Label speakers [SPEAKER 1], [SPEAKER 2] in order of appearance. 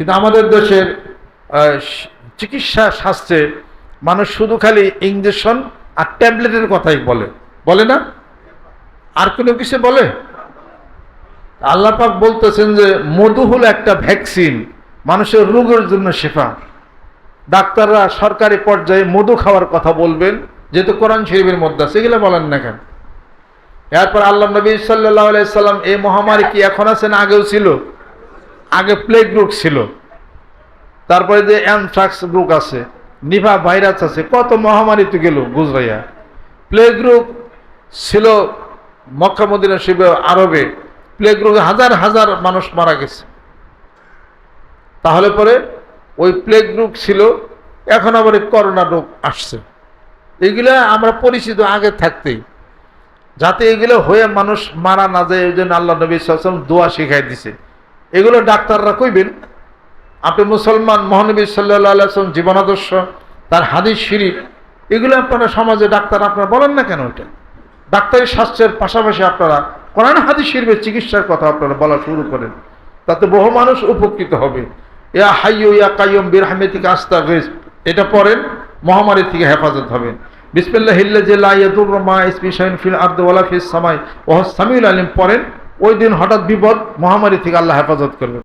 [SPEAKER 1] কিন্তু আমাদের দেশের চিকিৎসা শাস্ত্রে মানুষ শুধু খালি ইঞ্জেকশন আর ট্যাবলেটের কথাই বলে। বলে না? আর কোনো কিছু বলে? আল্লাহ পাক বলতেছেন যে, মধু হলো একটা ভ্যাকসিন, মানুষের রোগের জন্য শেফা। ডাক্তাররা সরকারি পর্যায়ে মধু খাওয়ার কথা বলবেন, যেহেতু কোরআন শরীফের মধ্যে আছে, এগুলো বলেন না কেন? এরপর আল্লাহ নবী সাল্লাহ সাল্লাম, এই মহামারী কি এখন আছে না আগেও ছিল? আগে প্লেগ রোগ ছিল। তারপরে যে অ্যানথ্রাক্স রোগ আছে, নিভা ভাইরাস আছে, কত মহামারী তো গেল গুজরাইয়া প্লেগ রোগ ছিল মক্কা মদিনা শিবে আরবে। প্লেগ রোগে হাজার হাজার মানুষ মারা গেছে। তাহলে পরে ওই প্লেগ রোগ ছিল, এখন আবার করোনা রোগ আসছে। এগুলো আমরা পরিচিত আগে থাকতেই। যাতে এগুলো হয়ে মানুষ মারা না যায়, এই জন্য আল্লাহ নবী সাল্লাম দোয়া শিখাই দিছে। এগুলো ডাক্তাররা কইবেন, আপনি মুসলমান, মহানবী সাল্লাম জীবনাদর্শ, তার হাদিস শরীফ, এগুলো আপনারা সমাজে ডাক্তার আপনারা বলেন না কেন এটা? ডাক্তারি স্বাস্থ্যের পাশাপাশি আপনারা কোরআন, হাদিস শরীফের চিকিৎসার কথা আপনারা বলা শুরু করেন। তাতে বহু মানুষ উপকৃত হবে। ইয়া হাইয়ু ইয়া কাইয়ুম বিরহমেতিকে আস্তা এটা পড়েন, মহামারী থেকে হেফাজত হবেন। বিসমিল্লাহ হিল্লা লা ইয়াদুর মা ইসমি শাইন ফিল আরদি ওয়ালা ফিস সামাই। হুয়াস সামিউল আলিম পড়েন ওই দিন হঠাৎ বিপদ মহামারী থেকে আল্লাহ হেফাজত করবেন।